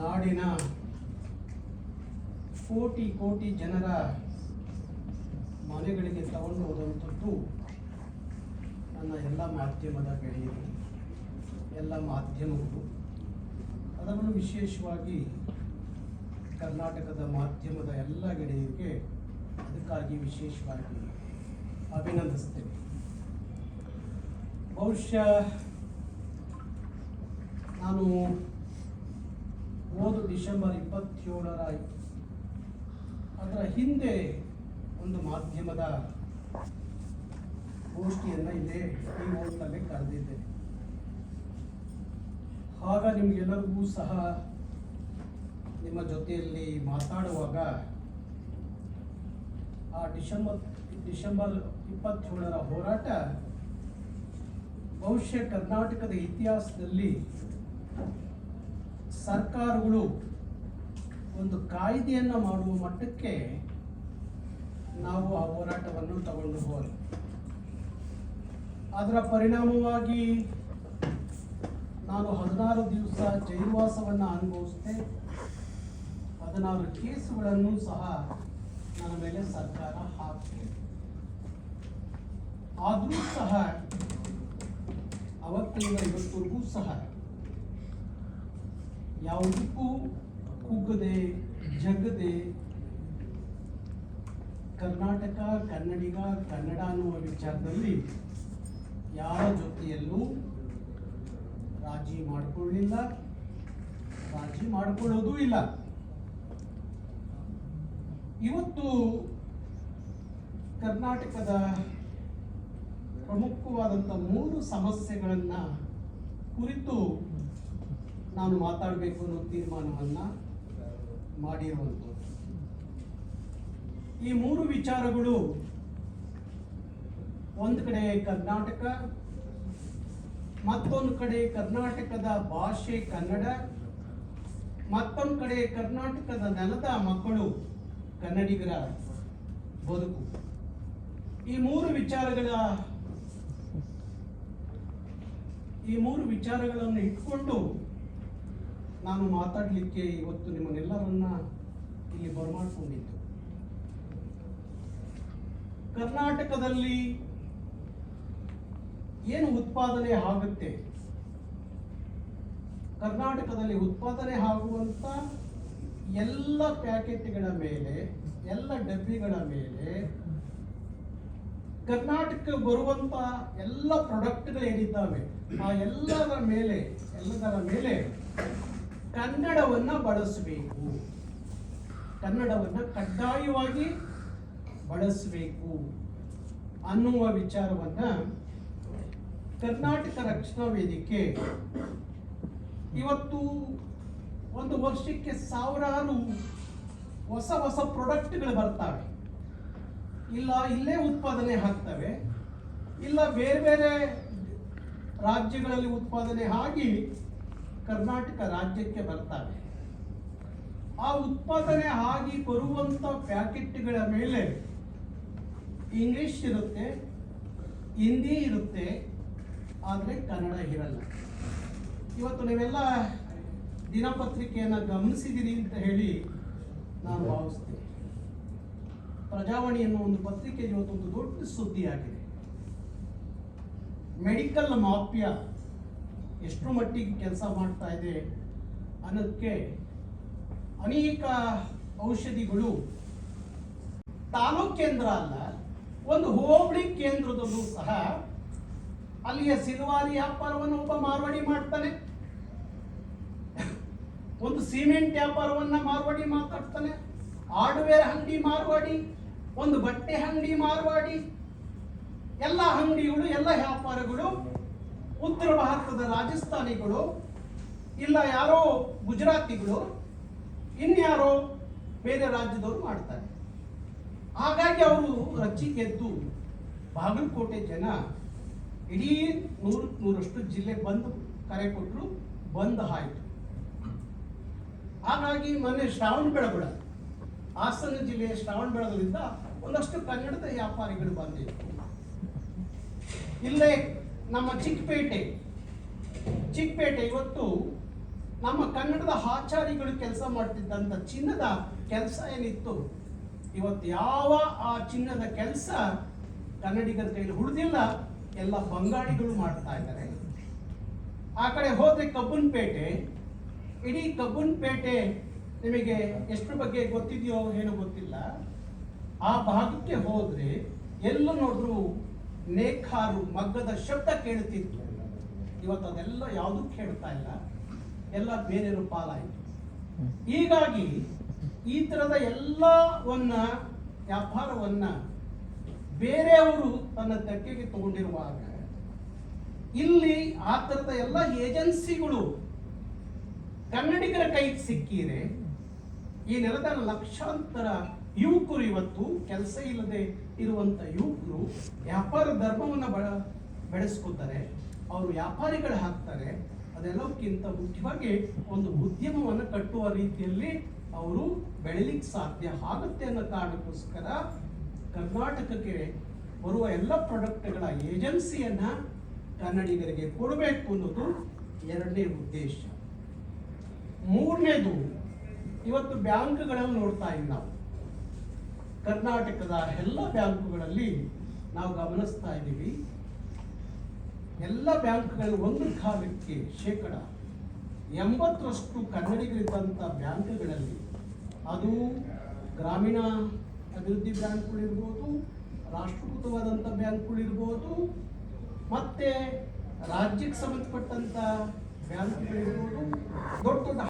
ನಾಡಿನ ಕೋಟಿ ಕೋಟಿ ಜನರ ಮನೆಗಳಿಗೆ ತಗೊಂಡು ಹೋದಂಥದ್ದು ನನ್ನ ಎಲ್ಲ ಮಾಧ್ಯಮದ ಗೆಳೆಯರು, ಎಲ್ಲ ಮಾಧ್ಯಮಗಳು. ಅದರಲ್ಲೂ ವಿಶೇಷವಾಗಿ ಕರ್ನಾಟಕದ ಮಾಧ್ಯಮದ ಎಲ್ಲ ಗೆಳೆಯರಿಗೆ ಅದಕ್ಕಾಗಿ ವಿಶೇಷವಾಗಿ ಅಭಿನಂದಿಸ್ತೇನೆ. ಬಹುಶಃ ನಾನು ಹೋದ ಡಿಸೆಂಬರ್ ಇಪ್ಪತ್ತೇಳರ ಅದರ ಹಿಂದೆ ಒಂದು ಮಾಧ್ಯಮದ ಗೋಷ್ಠಿಯನ್ನು ಇದೆ ಈ ಹೋಟ್ಲಲ್ಲಿ ಕರೆದಿದ್ದೆ. ಆಗ ನಿಮಗೆಲ್ಲರಿಗೂ ಸಹ ನಿಮ್ಮ ಜೊತೆಯಲ್ಲಿ ಮಾತಾಡುವಾಗ ಆ ಡಿಸೆಂಬರ್ ಡಿಸೆಂಬರ್ ಇಪ್ಪತ್ತೇಳರ ಹೋರಾಟ ಬಹುಶಃ ಕರ್ನಾಟಕದ ಇತಿಹಾಸದಲ್ಲಿ ಸರ್ಕಾರಗಳು ಒಂದು ಕಾಯ್ದೆಯನ್ನು ಮಾಡುವ ಮಟ್ಟಕ್ಕೆ ನಾವು ಆ ಹೋರಾಟವನ್ನು ತಗೊಂಡು ಹೋದ ಅದರ ಪರಿಣಾಮವಾಗಿ ನಾನು ಹದಿನಾರು ದಿವಸ ಜೈವಾಸವನ್ನು ಅನುಭವಿಸಿದೆ. ಹದಿನಾರು ಕೇಸುಗಳನ್ನು ಸಹ ನನ್ನ ಮೇಲೆ ಸರ್ಕಾರ ಹಾಕಿದೆ ಆದರೂ ಸಹ ಅವತ್ತಿಂದ ಇವತ್ತವರೆಗೂ ಸಹ ಯಾವುದಕ್ಕೂ ಕುಗ್ಗದೆ, ಜಗ್ಗದೆ. ಕರ್ನಾಟಕ, ಕನ್ನಡಿಗ, ಕನ್ನಡ ಅನ್ನುವ ವಿಚಾರದಲ್ಲಿ ಯಾರ ಜೊತೆಯಲ್ಲೂ ರಾಜಿ ಮಾಡಿಕೊಳ್ಳಿಲ್ಲ, ರಾಜಿ ಮಾಡಿಕೊಳ್ಳೋದೂ ಇಲ್ಲ. ಇವತ್ತು ಕರ್ನಾಟಕದ ಪ್ರಮುಖವಾದಂಥ ಮೂರು ಸಮಸ್ಯೆಗಳನ್ನು ಕುರಿತು ನಾನು ಮಾತಾಡಬೇಕು ಅನ್ನೋ ತೀರ್ಮಾನವನ್ನು ಮಾಡಿರುವಂಥದ್ದು ಈ ಮೂರು ವಿಚಾರಗಳು ಒಂದು ಕಡೆ ಕರ್ನಾಟಕ, ಮತ್ತೊಂದು ಕಡೆ ಕರ್ನಾಟಕದ ಭಾಷೆ ಕನ್ನಡ, ಮತ್ತೊಂದು ಕಡೆ ಕರ್ನಾಟಕದ ನೆಲದ ಮಕ್ಕಳು ಕನ್ನಡಿಗರ ಬದುಕು. ಈ ಮೂರು ವಿಚಾರಗಳ, ಈ ಮೂರು ವಿಚಾರಗಳನ್ನು ಇಟ್ಕೊಂಡು ನಾನು ಮಾತಾಡಲಿಕ್ಕೆ ಇವತ್ತು ನಿಮ್ಮನ್ನೆಲ್ಲರನ್ನ ಇಲ್ಲಿ ಬರಮಾಡಿಕೊಂಡಿದ್ದು. ಕರ್ನಾಟಕದಲ್ಲಿ ಏನು ಉತ್ಪಾದನೆ ಆಗುತ್ತೆ? ಕರ್ನಾಟಕದಲ್ಲಿ ಉತ್ಪಾದನೆ ಆಗುವಂತ ಎಲ್ಲ ಪ್ಯಾಕೆಟ್ಗಳ ಮೇಲೆ, ಎಲ್ಲ ಡಬ್ಬಿಗಳ ಮೇಲೆ ಕರ್ನಾಟಕ ಬರುವಂತ ಎಲ್ಲ ಪ್ರಾಡಕ್ಟ್ಗಳು ಏನಿದ್ದಾವೆ ಆ ಎಲ್ಲದರ ಮೇಲೆ ಎಲ್ಲದರ ಮೇಲೆ ಕನ್ನಡವನ್ನ ಬಳಸಬೇಕು. ಕನ್ನಡವನ್ನ ಕಡ್ಡಾಯವಾಗಿ ಬಳಸಬೇಕು ಅನ್ನುವ ವಿಚಾರವನ್ನ ಕರ್ನಾಟಕ ರಕ್ಷಣಾ ವೇದಿಕೆ ಇವತ್ತು ಒಂದು ವರ್ಷಕ್ಕೆ ಸಾವಿರಾರು ಹೊಸ ಹೊಸ ಪ್ರಾಡಕ್ಟ್ಗಳು ಬರ್ತವೆ. ಇಲ್ಲ, ಇಲ್ಲೇ ಉತ್ಪಾದನೆ ಆಗ್ತವೆ. ಇಲ್ಲ, ಬೇರೆ ಬೇರೆ ರಾಜ್ಯಗಳಲ್ಲಿ ಉತ್ಪಾದನೆ ಆಗಿ ಕರ್ನಾಟಕ ರಾಜ್ಯಕ್ಕೆ ಬರ್ತವೆ. ಆ ಉತ್ಪಾದನೆ ಆಗಿ ಬರುವಂತ ಪ್ಯಾಕೆಟ್ಗಳ ಮೇಲೆ ಇಂಗ್ಲಿಷ್ ಇರುತ್ತೆ, ಹಿಂದಿ ಇರುತ್ತೆ, ಆದರೆ ಕನ್ನಡ ಇರಲ್ಲ. ಇವತ್ತು ನೀವೆಲ್ಲ ದಿನಪತ್ರಿಕೆಯನ್ನು ಗಮನಿಸಿದಿರಿ ಅಂತ ಹೇಳಿ ನಾನು ಭಾವಿಸ್ತೇನೆ. ಪ್ರಜಾವಾಣಿ ಅನ್ನೋ ಒಂದು ಪತ್ರಿಕೆ ಇವತ್ತೊಂದು ದೊಡ್ಡ ಸುದ್ದಿಯಾಗಿದೆ. ಮೆಡಿಕಲ್ ಮಾಫಿಯಾ ಎಷ್ಟರ ಮಟ್ಟಿಗೆ ಕೆಲಸ ಮಾಡ್ತಾ ಇದೆ ಅನ್ನೋದಕ್ಕೆ ಅನೇಕ ಔಷಧಿಗಳು ತಾಲೂಕು ಕೇಂದ್ರ ಅಲ್ಲ, ಒಂದು ಹೋಬಳಿ ಕೇಂದ್ರದಲ್ಲೂ ಸಹ ಅಲ್ಲಿಯ ಸಿಲ್ವಾರಿ ವ್ಯಾಪಾರವನ್ನು ಒಬ್ಬ ಮಾರ್ವಾಡಿ ಮಾಡ್ತಾನೆ. ಒಂದು ಸಿಮೆಂಟ್ ವ್ಯಾಪಾರವನ್ನ ಮಾರ್ವಾಡಿ ಮಾತಾಡ್ತಾನೆ. ಹಾರ್ಡ್ವೇರ್ ಅಂಗಡಿ ಮಾರ್ವಾಡಿ, ಒಂದು ಬಟ್ಟೆ ಅಂಗಡಿ ಮಾರ್ವಾಡಿ, ಎಲ್ಲ ಅಂಗಡಿಗಳು, ಎಲ್ಲ ವ್ಯಾಪಾರಗಳು ಉತ್ತರ ಭಾರತದ ರಾಜಸ್ಥಾನಿಗಳು, ಇಲ್ಲ ಯಾರೋ ಗುಜರಾತಿಗಳು, ಇನ್ಯಾರೋ ಬೇರೆ ರಾಜ್ಯದವರು ಮಾಡ್ತಾರೆ. ಹಾಗಾಗಿ ಅವರು ರಚ್ಚಿಗೆದ್ದು ಬಾಗಲಕೋಟೆ ಜನ ಇಡೀ ನೂರು, ನೂರಷ್ಟು ಜಿಲ್ಲೆ ಬಂದು ಕರೆ ಕೊಟ್ಟರು ಬಂದ್ ಆಯಿತು. ಹಾಗಾಗಿ ಮೊನ್ನೆ ಶ್ರಾವಣ ಬೆಳಗೊಳ, ಹಾಸನ ಜಿಲ್ಲೆಯ ಶ್ರಾವಣ ಬೆಳಗುಳಿಂದ ಒಂದಷ್ಟು ಕನ್ನಡದ ವ್ಯಾಪಾರಿಗಳು ಬಂದಿದ್ದರು ಇಲ್ಲೇ ನಮ್ಮ ಚಿಕ್ಕಪೇಟೆ ಚಿಕ್ಕಪೇಟೆ ಇವತ್ತು ನಮ್ಮ ಕನ್ನಡದ ಆಚಾರಿಗಳು ಕೆಲಸ ಮಾಡ್ತಿದ್ದಂಥ ಚಿನ್ನದ ಕೆಲಸ ಏನಿತ್ತು, ಇವತ್ತು ಯಾವ ಆ ಚಿನ್ನದ ಕೆಲಸ ಕನ್ನಡಿಗರ ಕೈಲಿ ಉಳಿದಿಲ್ಲ, ಎಲ್ಲ ಬಂಗಾಳಿಗಳು ಮಾಡ್ತಾ ಇದ್ದಾರೆ. ಆ ಕಡೆ ಹೋದರೆ ಕಬ್ಬನ್ಪೇಟೆ, ಇಡೀ ಕಬ್ಬನ್ಪೇಟೆ ನಿಮಗೆ ಎಷ್ಟು ಬಗ್ಗೆ ಗೊತ್ತಿದೆಯೋ ಏನೋ ಗೊತ್ತಿಲ್ಲ, ಆ ಭಾಗಕ್ಕೆ ಹೋದರೆ ಎಲ್ಲ ನೋಡ್ರು ನೇಕಾರು ಮಗ್ಗದ ಶಬ್ದ ಕೇಳುತ್ತಿತ್ತು. ಇವತ್ತು ಅದೆಲ್ಲ ಯಾವುದೂ ಕೇಳ್ತಾ ಇಲ್ಲ. ಎಲ್ಲ ಬೇರೆಯವರು ಪಾಲಾಯಿತು. ಹೀಗಾಗಿ ಈ ಥರದ ಎಲ್ಲವನ್ನ ವ್ಯಾಪಾರವನ್ನ ಬೇರೆಯವರು ತನ್ನ ತೆಕ್ಕೆಗೆ ತಗೊಂಡಿರುವಾಗ ಇಲ್ಲಿ ಆ ಥರದ ಎಲ್ಲ ಏಜೆನ್ಸಿಗಳು ಕನ್ನಡಿಗರ ಕೈಗೆ ಸಿಕ್ಕಿರೆ. ಈ ನೆಲದ ಲಕ್ಷಾಂತರ ಯುವಕರು ಇವತ್ತು ಕೆಲಸ ಇಲ್ಲದೆ ಇರುವಂತ ಯುವಕರು ವ್ಯಾಪಾರ ಧರ್ಮವನ್ನು ಬಳ ಬೆಳೆಸ್ಕೋತಾರೆ ಅವರು ವ್ಯಾಪಾರಿಗಳು ಹಾಕ್ತಾರೆ ಅದೆಲ್ಲಕ್ಕಿಂತ ಮುಖ್ಯವಾಗಿ ಒಂದು ಉದ್ಯಮವನ್ನು ಕಟ್ಟುವ ರೀತಿಯಲ್ಲಿ ಅವರು ಬೆಳಿಲಿಕ್ಕೆ ಸಾಧ್ಯ ಆಗುತ್ತೆ ಅನ್ನೋ ಕಾರಣಕ್ಕೋಸ್ಕರ ಕರ್ನಾಟಕಕ್ಕೆ ಬರುವ ಎಲ್ಲ ಪ್ರಾಡಕ್ಟ್ಗಳ ಏಜೆನ್ಸಿಯನ್ನು ಕನ್ನಡಿಗರಿಗೆ ಕೊಡಬೇಕು ಅನ್ನೋದು ಎರಡನೇ ಉದ್ದೇಶ. ಮೂರನೇದು, ಇವತ್ತು ಬ್ಯಾಂಕ್ಗಳಲ್ಲಿ ನೋಡ್ತಾ ಇಲ್ಲ ನಾವು. ಕರ್ನಾಟಕದ ಎಲ್ಲ ಬ್ಯಾಂಕುಗಳಲ್ಲಿ ನಾವು ಗಮನಿಸ್ತಾ ಇದ್ದೀವಿ. ಎಲ್ಲ ಬ್ಯಾಂಕ್ಗಳು ಒಂದು ಕಾಲಕ್ಕೆ ಶೇಕಡ ಎಂಬತ್ತರಷ್ಟು ಕನ್ನಡಿಗರಿದ್ದಂಥ ಬ್ಯಾಂಕ್ಗಳಲ್ಲಿ ಅದು ಗ್ರಾಮೀಣ ಅಭಿವೃದ್ಧಿ ಬ್ಯಾಂಕ್ಗಳಿರ್ಬೋದು ರಾಷ್ಟ್ರೀಕೃತವಾದಂಥ ಬ್ಯಾಂಕ್ಗಳಿರ್ಬೋದು, ಮತ್ತೆ ರಾಜ್ಯಕ್ಕೆ ಸಂಬಂಧಪಟ್ಟಂಥ ಬ್ಯಾಂಕ್ಗಳಿರ್ಬೋದು, ದೊಡ್ಡ ದೊಡ್ಡ